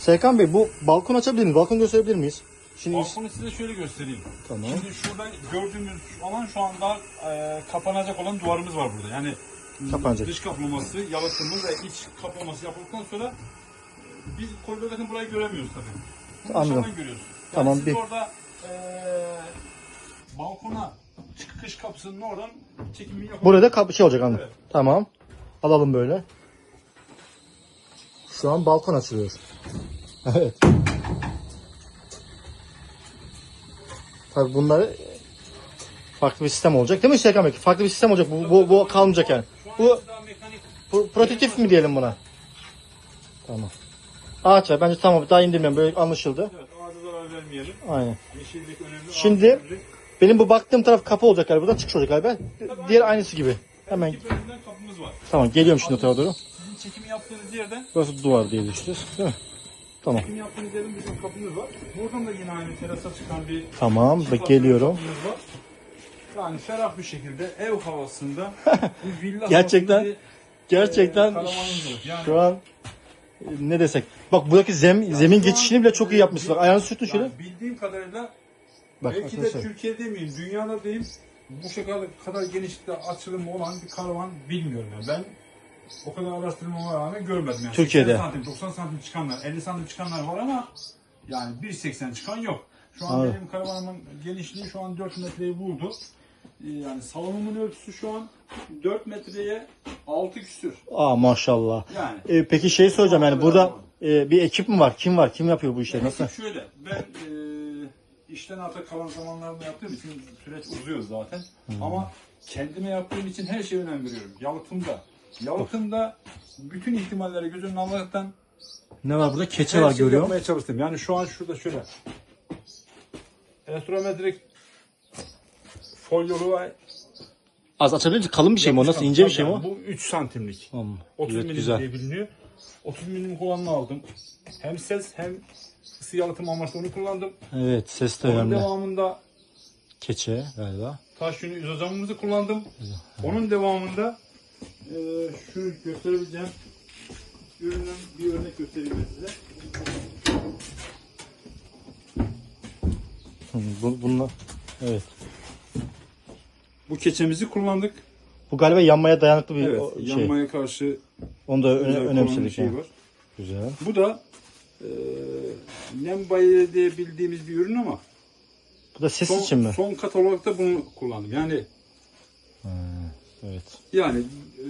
Serkan Bey bu balkon açabilir miyiz? Balkon gösterebilir miyiz? Şimdi Balkonu size şöyle göstereyim. Tamam. Şimdi şurada gördüğünüz alan şu anda e, kapanacak olan duvarımız var burada. Yani Kapanacak. dış kaplaması, yalıtımı ve iç kaplaması yapıldıktan sonra e, biz koridordaki burayı göremiyoruz tabii. Bunu Anladım. dışarıdan görüyoruz. Yani Tamam, siz bir- orada e, balkona çıkış kapısının oradan çekimini yapabilirsiniz. burada kap şey olacak anladım. Evet. Tamam. Alalım böyle. Şu an balkon açılıyor. Evet. Tabii bunları farklı bir sistem olacak değil mi Serkan Bey? Farklı bir sistem olacak. Bu, bu, bu kalmayacak yani. Bu pro- prototip mi diyelim buna? Tamam. Ağaç var. Bence tamam. Daha indirmem. Böyle anlaşıldı. Evet, ağaca zarar vermeyelim. Aynen. Yeşillik önemli. Şimdi- ağaç önemli. Benim bu baktığım taraf kapı olacak galiba. Buradan çıkış olacak galiba. Diğer aynısı gibi. Hemen. Kapımız var. Tamam. Geliyorum şimdi o tarafa doğru. Sizin çekimi yaptığınız yerden Burası duvar diye düşünüyoruz. Değil mi? Tamam. çekim yaptığınız yerden bizim kapımız var. Buradan da yine aynı terasa çıkan bir Tamam. Ve geliyorum. kapımız var. Yani ferah bir şekilde ev havasında bir villa Gerçekten- havasında bir, Gerçekten e, karavanımız. Yani şu an e, ne desek. Bak buradaki zem, zemin geçişini bile çok iyi yapmışlar. Ayağını sürtün şöyle. yani bildiğim kadarıyla Bak belki de arkadaşlar. Türkiye'de miyim, dünyada diyeyim bu şekilde kadar genişlikte açılımı olan bir karavan bilmiyorum yani. Ben o kadar araştırmama rağmen görmedim yani. Türkiye'de. 80 santim, 90 santim çıkanlar, 50 santim çıkanlar var ama yani 1.80 çıkan yok. Şu an Anladım. benim karavanımın genişliği şu an 4 metreyi vurdu. Ee, Yani salonumun ölçüsü şu an 4 metreye 6 küsür. Aa maşallah. Yani E, peki şey soracağım yani burada e, bir ekip mi var? Kim var? Kim yapıyor bu işleri? Nasıl? Şöyle, ben e, işten arta kalan zamanlarında yaptığım için süreç uzuyor zaten. Hmm. Ama kendime yaptığım için her şeye önem veriyorum. Yalıtımda. Yalıtımda bütün ihtimalleri göz önüne alaraktan Ne var burada? Keçe var görüyorum. yapmaya çalıştım. Yani şu an şurada şöyle. Elektrometrik folyolu ve Az açabilir misin? Kalın bir şey mi o? Nasıl? ince bir şey mi o? Bu 3 santimlik. Tamam. 30 Evet, milim güzel. diye biliniyor. 30 milim olanını aldım. Hem ses hem ısı yalıtım amaçlı onu kullandım. Evet ses de Onun önemli. devamında Keçe galiba. taş yünü izozamımızı kullandım. Onun devamında e, şu gösterebileceğim ürünün bir örnek göstereyim size. Bu, bununla. Evet. Bu keçemizi kullandık. Bu galiba yanmaya dayanıklı bir Evet, o- şey. yanmaya karşı Onu da öne, önemsedik. şey yani. var. Güzel. Bu da e, nem bayrağı diye bildiğimiz bir ürün ama Bu da ses son, için mi? son kat olarak da bunu kullandım. Yani Evet. Yani e,